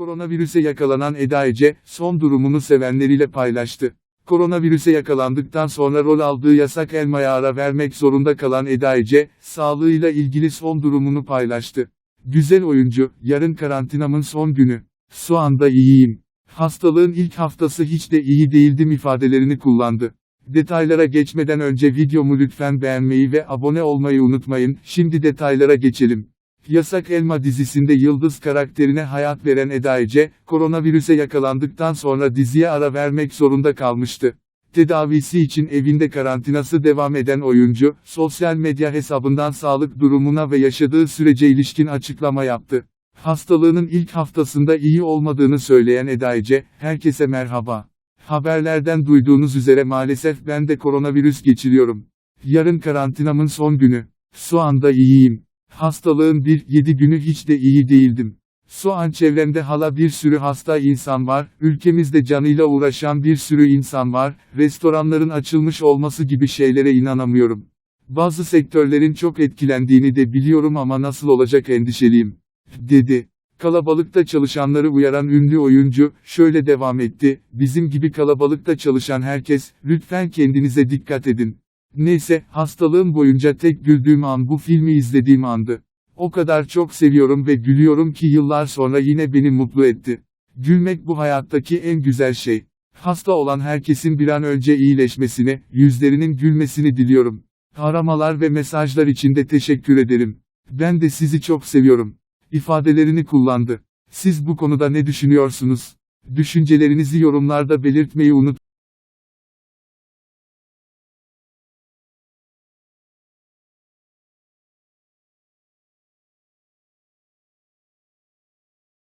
Koronavirüse yakalanan Eda Ece, son durumunu sevenleriyle paylaştı. Koronavirüse yakalandıktan sonra rol aldığı yasak elmaya ara vermek zorunda kalan Eda Ece, sağlığıyla ilgili son durumunu paylaştı. Güzel oyuncu, yarın karantinamın son günü. Şu anda iyiyim. Hastalığın ilk haftası hiç de iyi değildim ifadelerini kullandı. Detaylara geçmeden önce videomu lütfen beğenmeyi ve abone olmayı unutmayın. Şimdi detaylara geçelim. Yasak Elma dizisinde Yıldız karakterine hayat veren Eda Ece, koronavirüse yakalandıktan sonra diziye ara vermek zorunda kalmıştı. Tedavisi için evinde karantinası devam eden oyuncu, sosyal medya hesabından sağlık durumuna ve yaşadığı sürece ilişkin açıklama yaptı. Hastalığının ilk haftasında iyi olmadığını söyleyen Eda Ece, herkese merhaba. Haberlerden duyduğunuz üzere maalesef ben de koronavirüs geçiriyorum. Yarın karantinamın son günü. Şu anda iyiyim. Hastalığın bir 7 günü hiç de iyi değildim. Şu an çevremde hala bir sürü hasta insan var, ülkemizde canıyla uğraşan bir sürü insan var, restoranların açılmış olması gibi şeylere inanamıyorum. Bazı sektörlerin çok etkilendiğini de biliyorum ama nasıl olacak endişeliyim, dedi. Kalabalıkta çalışanları uyaran ünlü oyuncu, şöyle devam etti, bizim gibi kalabalıkta çalışan herkes, lütfen kendinize dikkat edin. Neyse, hastalığım boyunca tek güldüğüm an bu filmi izlediğim andı. O kadar çok seviyorum ve gülüyorum ki yıllar sonra yine beni mutlu etti. Gülmek bu hayattaki en güzel şey. Hasta olan herkesin bir an önce iyileşmesini, yüzlerinin gülmesini diliyorum. Aramalar ve mesajlar için de teşekkür ederim. Ben de sizi çok seviyorum. ifadelerini kullandı. Siz bu konuda ne düşünüyorsunuz? Düşüncelerinizi yorumlarda belirtmeyi unutmayın.